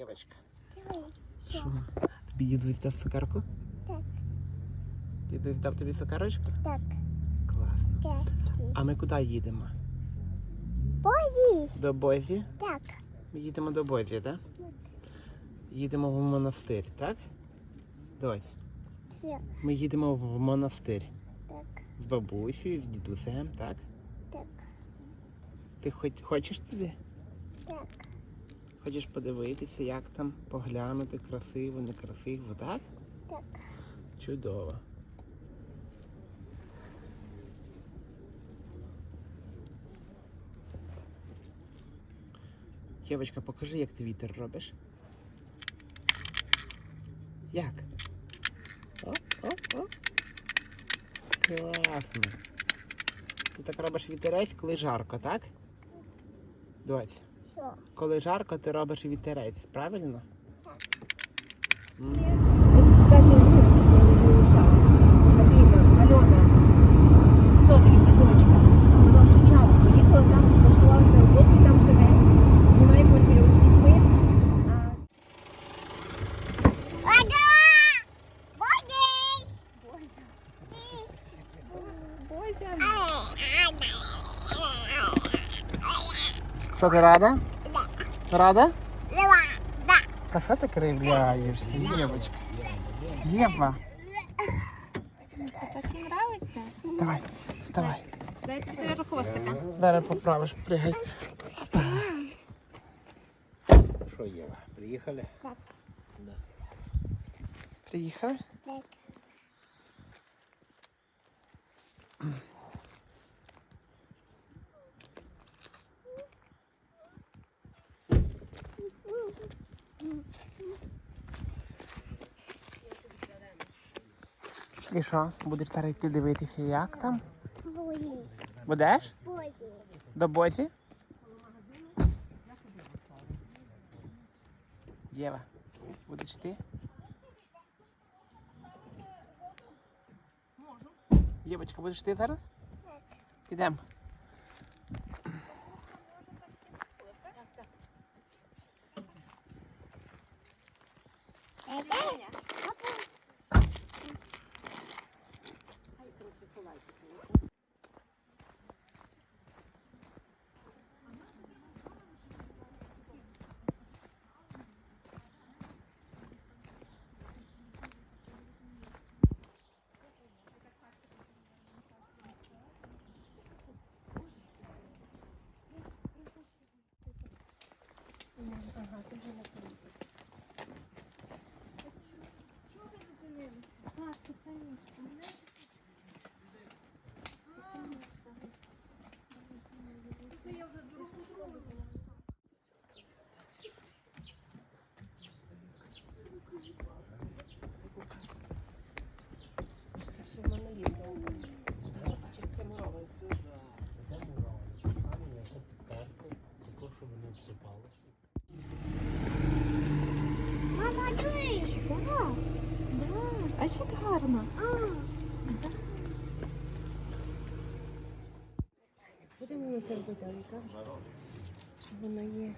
Євочка, Давай. що? Тобі дідусь дав цукерку? Так. Дідусь дав тобі цукерочку? Так. Класно. Катки. А ми куди їдемо? Боїсь. До Бозі? Так. Ми їдемо до Бозі, так? Їдемо в монастир, так? Дось. Все. Ми їдемо в монастир. Так. З бабусею, з дідусем, так? Так. Ти хоч, хочеш туди? Так. Хочеш подивитися, як там, поглянути, красиво, некрасиво, так? Так. Чудово. Євочка, покажи, як ти вітер робиш. Як? О, о, о. Класно. Ти так робиш вітерець, коли жарко, так? Дось. Все. Коли жарко, ти робиш вітерець, правильно? Так. Каже, ця Аліна, Альона, в Сучаву поїхала там, живе, знімає квартиру з дітьми. Бозя. Що ти рада? Рада? Лева. Да. Та що ти кривляєшся, Євочка? Єва, Так їм нравиться? давай, вставай. Дайте тебе хвостика. Зараз поправиш, пригай. Що, Єва, приїхали? Приїхали? Так. І що, будеш зараз йти дивитися, як там? Боїсь. Будеш? Боїсь. До бозі? Єва, будеш ти? Можу. Євочка, будеш ти зараз? Підемо. Це Мама, дивись. Так, так. А як гарно. Будемо на? Щоб воно є.